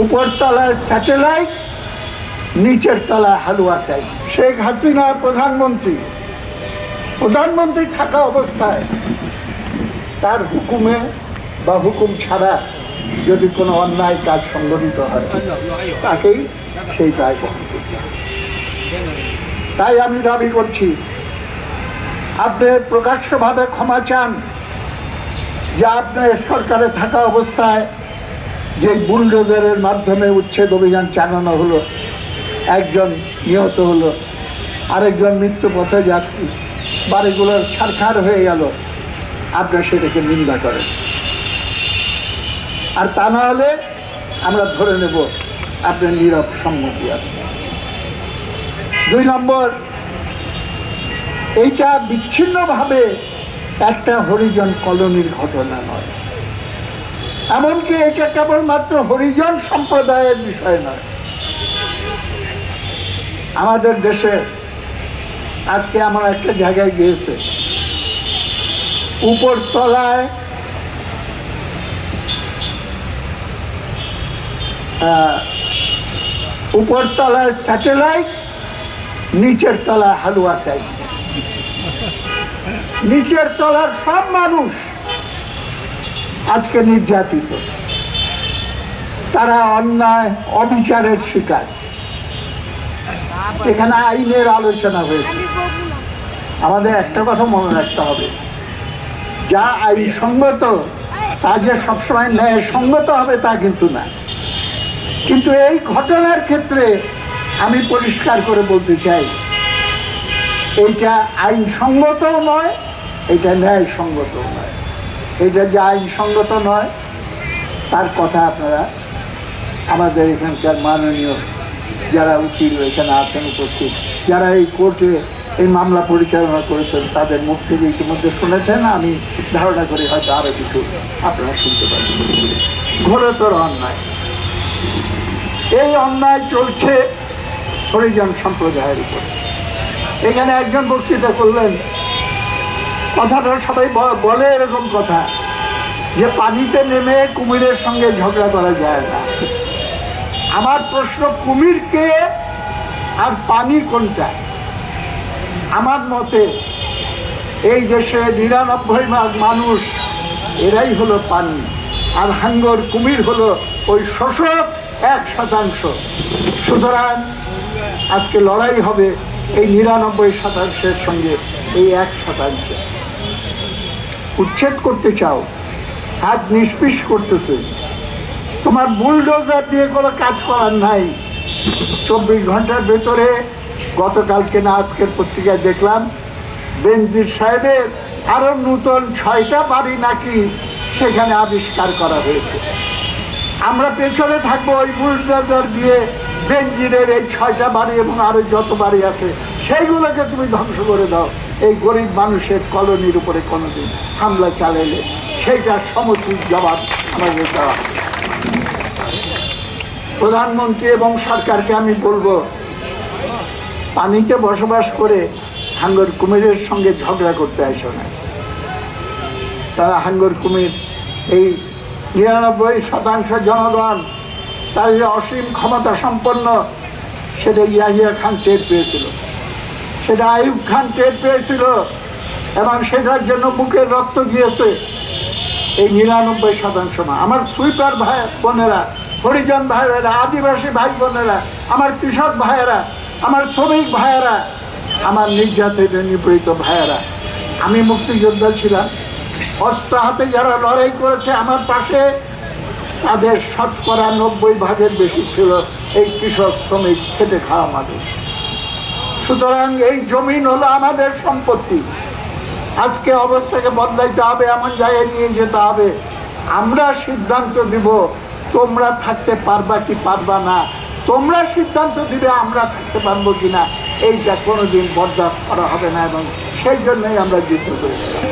উপর তলায় স্যাটেলাইট, নিচের তলায় হালুয়া টাইপ। শেখ হাসিনা প্রধানমন্ত্রী। প্রধানমন্ত্রী থাকা অবস্থায় তার হুকুমে বা হুকুম ছাড়া যদি কোনো অন্যায় কাজ সংগঠিত হয়, তাকেই সেই দায় বহন করতে তাই আমি দাবি করছি, আপনি প্রকাশ্যভাবে ক্ষমা চান। যে আপনার সরকারে থাকা অবস্থায় যে বুলডোজারের মাধ্যমে উচ্ছেদ অভিযান চালানো হলো, একজন নিহত হলো, আরেকজন মৃত্যু পথে যাত্রী। বাড়িগুলো ছাড়খাড় হয়ে গেল। আপনার সেটাকে নিন্দা করেন। আর তা না হলে আমরা ধরে নেব আপনার নীরব সম্মতি আছে। দুই নম্বর, এইটা বিচ্ছিন্নভাবে একটা হরিজন কলোনির ঘটনা নয়। এমনকি এটা কেবলমাত্র হরিজন সম্প্রদায়ের বিষয় নয়। আমাদের দেশে আজকে আমার একটা জায়গায় গিয়েছে। উপর তলায় উপর তলায় স্যাটেলাইট, নিচের তলায় হালুয়া টাইপ নিচের তলার সব মানুষ আজকে নির্যাতিত। তারা অন্যায়, অবিচারের শিকার। এখানে আইনের আলোচনা হয়েছে। আমাদের একটা কথা মনে রাখতে হবে। যা আইন আইনসঙ্গত তা যে সবসময় ন্যায় সঙ্গত হবে তা কিন্তু না। কিন্তু এই ঘটনার ক্ষেত্রে আমি পরিষ্কার করে বলতে চাই, এইটা আইনসঙ্গতও নয় এটা ন্যায় ন্যায়সঙ্গতও নয়। এটা যে আইনসঙ্গত নয়, তার কথা আপনারা আমাদের এখানকার মাননীয় যারা উকিল এখানে আছেন উপস্থিত, যারা এই কোর্টে এই মামলা পরিচালনা করেছেন, তাদের মুখ থেকে ইতিমধ্যে শুনেছেন, আমি ধারণা করি হয়তো আরও কিছু আপনারা শুনতে পারেন ঘোরতর অন্যায়। এই অন্যায় চলছে হরিজন সম্প্রদায়ের উপর। এখানে একজন বক্তৃতা করলেন কথাটা সবাই বলে এরকম কথা, যে পানিতে নেমে কুমিরের সঙ্গে ঝগড়া করা যায় না। আমার প্রশ্ন, কুমির কে আর পানি কোনটা? আমার মতে, এই দেশে নিরানব্বই ভাগ মানুষ, এরাই হলো পানি, আর হাঙ্গর কুমির হলো ওই শোষক এক শতাংশ। সুতরাং আজকে লড়াই হবে এই নিরানব্বই শতাংশের সঙ্গে, এই এক শতাংশ। উচ্ছেদ করতে চাও, হাত নিষ্পিস করতেছে। তোমার বুলডোজার দিয়ে কোনো কাজ করার নাই। চব্বিশ ঘণ্টার ভেতরে গতকালকে না আজকের পত্রিকায় দেখলাম, বেনজির সাহেবের আরও নূতন ছয়টা বাড়ি নাকি সেখানে আবিষ্কার করা হয়েছে। আমরা পেছনে থাকব ওই বুলডোজার দিয়ে বেনজিরের এই ছয়টা বাড়ি এবং আরও যত বাড়ি আছে, সেইগুলোকে তুমি ধ্বংস করে দাও। এই গরিব মানুষের কলোনির উপরে কোনোদিন হামলা চালাইলে সেইটার সমুচিত জবাব আমাদের দেওয়া প্রধানমন্ত্রী এবং সরকারকে আমি বলব, পানিতে বসবাস করে হাঙ্গর কুমিরের সঙ্গে ঝগড়া করতে আসো না। তারা হাঙ্গর কুমির, এই নিরানব্বই শতাংশ জনগণ, তার যে অসীম ক্ষমতা সম্পন্ন, সেটা ইয়াহিয়া খান টের পেয়েছিল। সেটা আইব খান টের পেয়েছিল এবং সেটার জন্য বুকের রক্ত গিয়েছে। এই নিরানব্বই শতাংশ না আমার সুইপার ভাই বোনেরা, হরিজন ভাইয়েরা, আদিবাসী ভাই বোনেরা, আমার কৃষক ভাইয়েরা, আমার শ্রমিক ভাইয়েরা, আমার নির্যাতিত, নিপীড়িত ভাইয়েরা, আমি মুক্তিযোদ্ধা ছিলাম। অস্ত্র হাতে যারা লড়াই করেছে আমার পাশে, তাদের শতকরা নব্বই ভাগের বেশি ছিল এই কৃষক, শ্রমিক খেটে খাওয়া মানুষ সুতরাং এই জমিন হলো আমাদের সম্পত্তি। আজকে অবস্থাকে বদলাইতে হবে, এমন জায়গায় নিয়ে যেতে হবে। আমরা সিদ্ধান্ত দিব, তোমরা থাকতে পারবা কি পারবা না। তোমরা সিদ্ধান্ত দিবে, আমরা থাকতে পারব কিনা। এইটা কোনোদিন বরদাস্ত করা হবে না এবং সেই জন্যই আমরা যুদ্ধ করেছিলাম